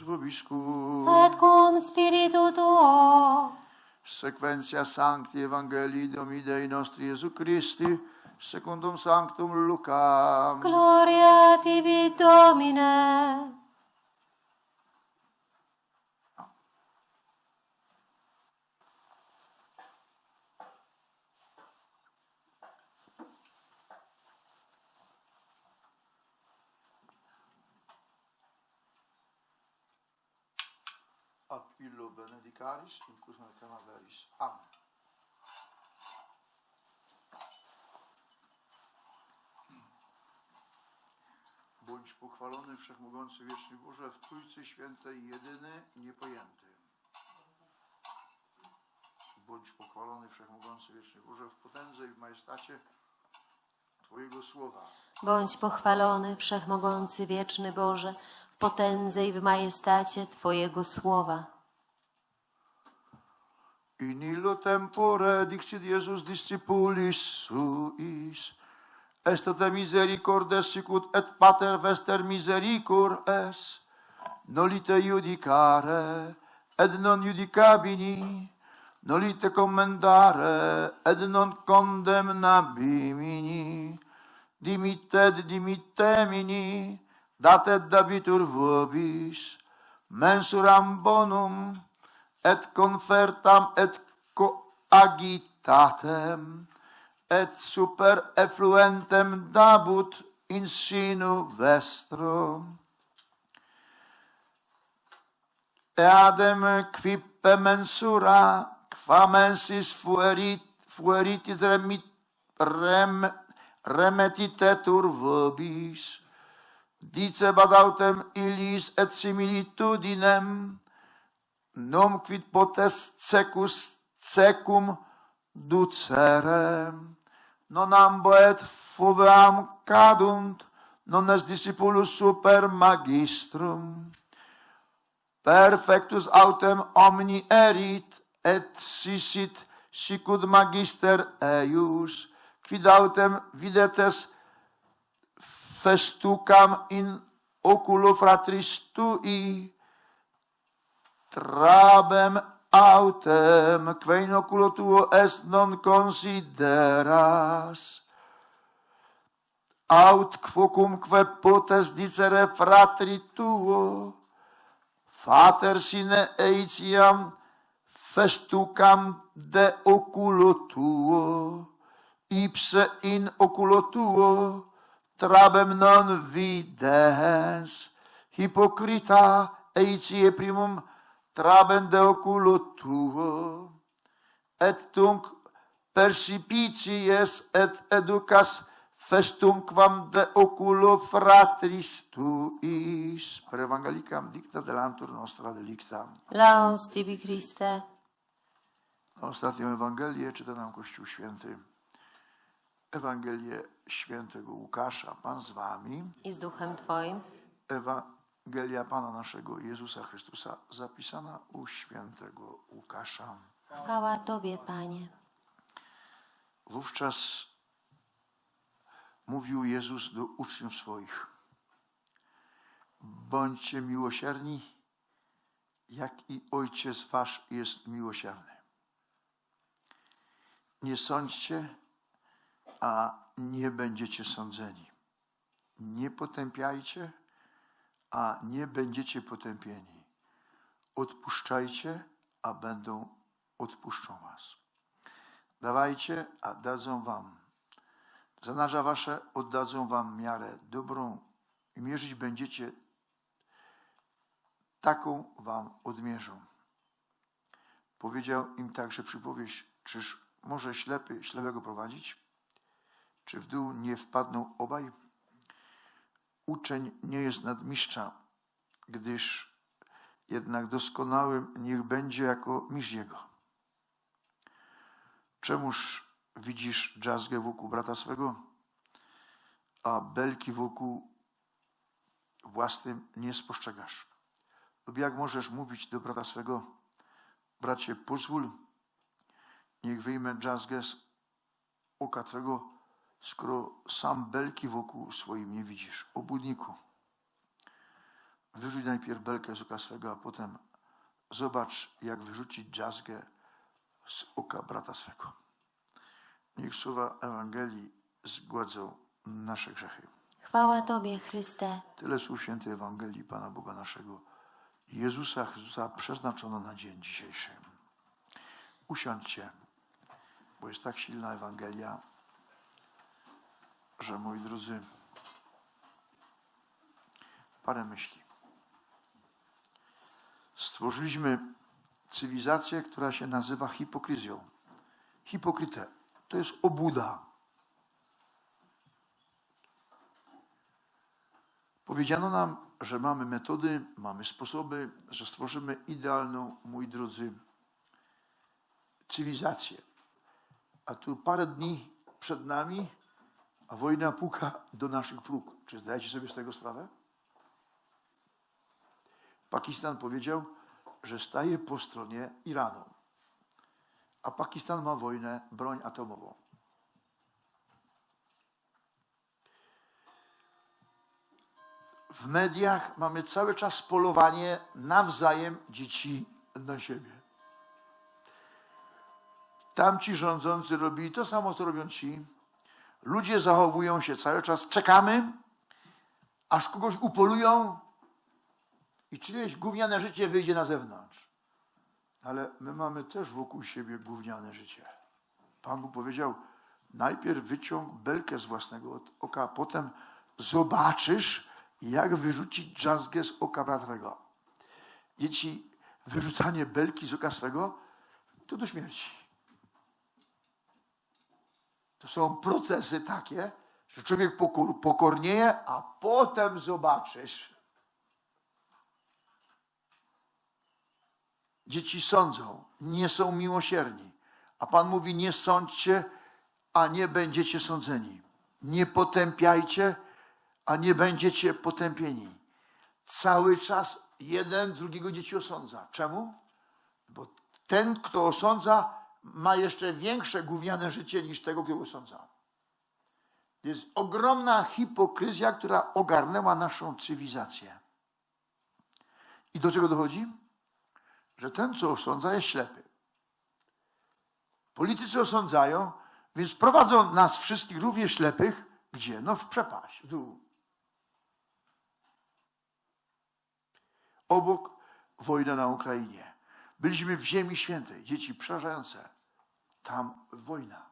vobiscum. et cum spiritu tuo. Sequentia Sancti Evangelii Domini Dei nostri Gesù Christi, secundum Sanctum Lucam. Gloria tibi, Domine. Ab illo benedicaris, in cusum et veris. Amen. Bądź pochwalony, Wszechmogący, Wieczny Boże, w Trójcy Świętej, jedyny, niepojęty. Bądź pochwalony, Wszechmogący, Wieczny Boże, w potędze i w majestacie. Bądź pochwalony, wszechmogący, wieczny Boże, w potędze i w majestacie Twojego słowa. In illo tempore dixit Iesus discipulis suis, est te misericordes sicut et pater vester misericor es, nolite judicare, et non judicabini, nolite commendare ed non condemnabimini, dimitted dimittemini, date dabitur vobis, mensuram bonum, et confertam et coagitatem, et super effluentem dabut in sinu vestro. Eadem quippe mensura famensis fuerit, fueritis remit, rem, remetitetur vobis dice badautem illis et similitudinem, non quid potes secus secum ducere, non ambo et foveam cadunt, non est discipulus super magistrum. Perfectus autem omni erit, et sisit sicut magister eius, quid autem videtes festucam in oculo fratris tui, trabem autem, quae in oculo tuo est non consideras. Aut quocumque potest dicere fratri tuo, Fater sine eitiam festucam de oculo tuo, ipse in oculo tuo trabem non videns, hypocrita eitie primum trabem de oculo tuo, et tunc percipicies et educas festum quam de oculo fratris tuis. Per evangelicam dicta delantur nostra delicta. Laus tibi, Christe. Ostatnią Ewangelię czyta nam Kościół Święty. Ewangelię świętego Łukasza. Pan z wami. I z duchem Twoim. Ewangelia Pana naszego Jezusa Chrystusa zapisana u świętego Łukasza. Chwała Tobie, Panie. Wówczas mówił Jezus do uczniów swoich: Bądźcie miłosierni, jak i Ojciec Wasz jest miłosierny. Nie sądźcie, a nie będziecie sądzeni. Nie potępiajcie, a nie będziecie potępieni. Odpuszczajcie, a będą odpuszczą was. Dawajcie, a dadzą wam. Zanarza wasze oddadzą wam miarę dobrą i mierzyć będziecie, taką wam odmierzą. Powiedział im także przypowieść, czyż może ślepy ślepego prowadzić? Czy w dół nie wpadną obaj? Uczeń nie jest nadmistrza, gdyż jednak doskonałym niech będzie jako mistrz jego. Czemuż widzisz drzazgę wokół brata swego, a belki wokół własnym nie spostrzegasz? Lub jak możesz mówić do brata swego, bracie, pozwól, niech wyjmę z oka twego, skoro sam belki wokół swoim nie widzisz. Obudniku. Wyrzuć najpierw belkę z oka swego, a potem zobacz, jak wyrzucić drzazgę z oka brata swego. Niech słowa Ewangelii zgładzą nasze grzechy. Chwała Tobie, Chryste. Tyle słów świętej Ewangelii Pana Boga naszego, Jezusa Chrystusa przeznaczono na dzień dzisiejszy. Usiądźcie, bo jest tak silna Ewangelia, że moi drodzy, parę myśli. Stworzyliśmy cywilizację, która się nazywa hipokryzją. Hipokrytę to jest obuda. Powiedziano nam, że mamy metody, mamy sposoby, że stworzymy idealną, moi drodzy, cywilizację. A tu parę dni przed nami, a wojna puka do naszych próg. Czy zdajecie sobie z tego sprawę? Pakistan powiedział, że staje po stronie Iranu. A Pakistan ma wojnę, broń atomową. w mediach mamy cały czas polowanie nawzajem dzieci na siebie. Tamci rządzący robili to samo, co robią ci. Ludzie zachowują się cały czas. Czekamy, aż kogoś upolują i czyjeś gówniane życie wyjdzie na zewnątrz. Ale my mamy też wokół siebie gówniane życie. Pan Bóg powiedział, najpierw wyciąg belkę z własnego oka, potem zobaczysz, jak wyrzucić drzazgę z oka bratwego. Dzieci, wyrzucanie belki z oka swego to do śmierci. To są procesy takie, że człowiek pokor, pokornieje, a potem zobaczysz. Dzieci sądzą, nie są miłosierni. A Pan mówi, nie sądźcie, a nie będziecie sądzeni. Nie potępiajcie, a nie będziecie potępieni. Cały czas jeden drugiego dzieci osądza. Czemu? Bo ten, kto osądza, ma jeszcze większe gówniane życie niż tego, kto osądza. Jest ogromna hipokryzja, która ogarnęła naszą cywilizację. I do czego dochodzi? Że ten, co osądza, jest ślepy. Politycy osądzają, więc prowadzą nas wszystkich, również ślepych, gdzie? No w przepaść, w dół. Obok wojna na Ukrainie. Byliśmy w Ziemi Świętej, dzieci przerażające. Tam wojna.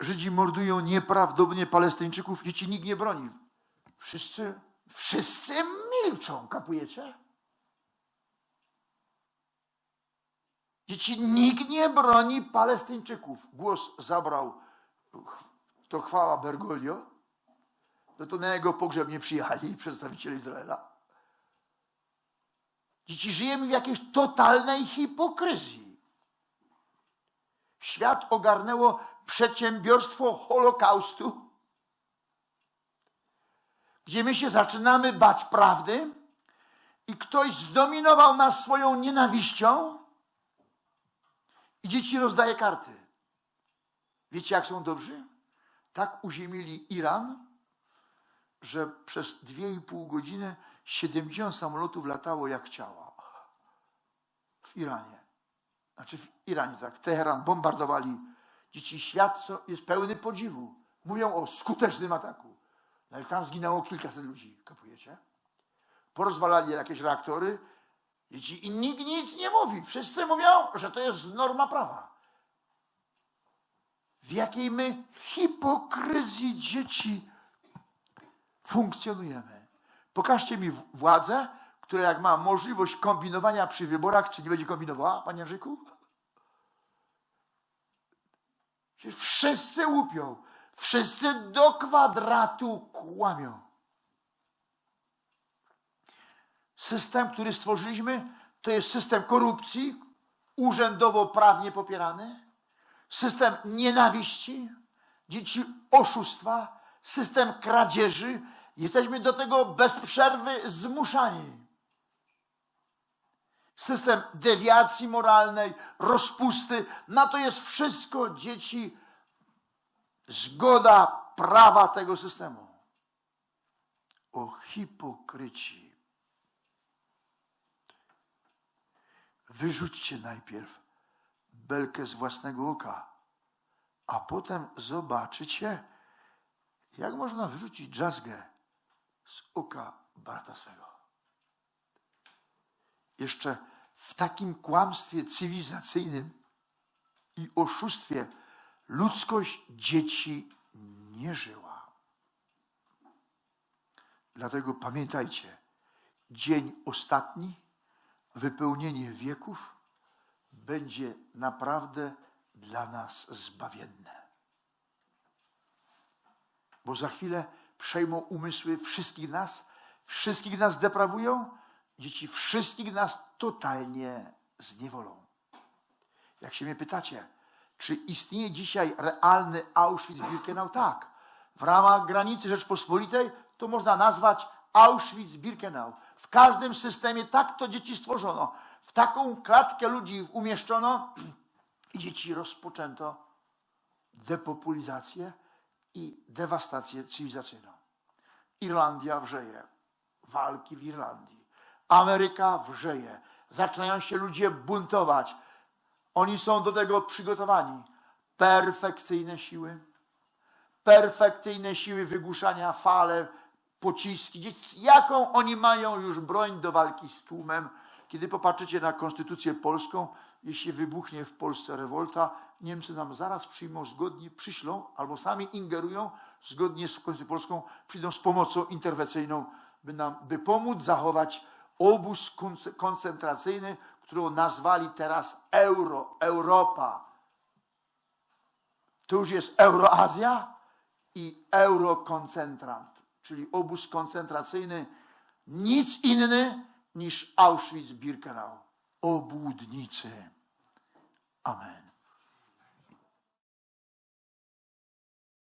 Żydzi mordują nieprawdopodobnie Palestyńczyków, dzieci nikt nie broni. Wszyscy, wszyscy milczą, kapujecie? Dzieci nikt nie broni Palestyńczyków. Głos zabrał, to chwała Bergoglio, no to na jego pogrzeb nie przyjechali przedstawiciele Izraela. Dzieci żyjemy w jakiejś totalnej hipokryzji. Świat ogarnęło przedsiębiorstwo Holokaustu, gdzie my się zaczynamy bać prawdy i ktoś zdominował nas swoją nienawiścią i dzieci rozdaje karty. Wiecie, jak są dobrzy? Tak uziemili Iran, że przez dwie i pół godziny 70 samolotów latało jak chciała. W Iranie. Znaczy w Iranie, tak. Teheran bombardowali. Dzieci świat co- jest pełny podziwu. Mówią o skutecznym ataku. No ale tam zginęło kilkaset ludzi, kapujecie? Porozwalali jakieś reaktory. Dzieci i nikt nic nie mówi. Wszyscy mówią, że to jest norma prawa. W jakiej my hipokryzji dzieci funkcjonujemy. Pokażcie mi władzę, która jak ma możliwość kombinowania przy wyborach, czy nie będzie kombinowała, panie Andrzejku? Wszyscy łupią. Wszyscy do kwadratu kłamią. System, który stworzyliśmy, to jest system korupcji, urzędowo prawnie popierany, system nienawiści, dzieci oszustwa, system kradzieży. Jesteśmy do tego bez przerwy zmuszani. System dewiacji moralnej, rozpusty. Na to jest wszystko dzieci zgoda prawa tego systemu. o hipokryci. Wyrzućcie najpierw belkę z własnego oka, a potem zobaczycie, jak można wyrzucić drzazgę z oka brata swego. Jeszcze w takim kłamstwie cywilizacyjnym i oszustwie ludzkość dzieci nie żyła. Dlatego pamiętajcie, dzień ostatni, wypełnienie wieków będzie naprawdę dla nas zbawienne. Bo za chwilę przejmą umysły wszystkich nas, wszystkich nas deprawują, dzieci wszystkich nas totalnie zniewolą. Jak się mnie pytacie, czy istnieje dzisiaj realny Auschwitz-Birkenau? Tak. W ramach granicy Rzeczpospolitej to można nazwać Auschwitz-Birkenau. W każdym systemie tak to dzieci stworzono. W taką klatkę ludzi umieszczono i dzieci rozpoczęto depopulizację i dewastację cywilizacyjną. Irlandia wrzeje. Walki w Irlandii. Ameryka wrzeje. Zaczynają się ludzie buntować. Oni są do tego przygotowani. Perfekcyjne siły, perfekcyjne siły wygłuszania fale, pociski. Jaką oni mają już broń do walki z tłumem? Kiedy popatrzycie na konstytucję polską, jeśli wybuchnie w Polsce rewolta, Niemcy nam zaraz przyjmą zgodnie, przyślą albo sami ingerują zgodnie z konstytucją polską, przyjdą z pomocą interwencyjną, by nam, by pomóc zachować obóz konce- koncentracyjny, którą nazwali teraz Euro, Europa. To już jest Euroazja i Eurokoncentrant, czyli obóz koncentracyjny, nic inny niż Auschwitz-Birkenau. Obłudnicy. Amen.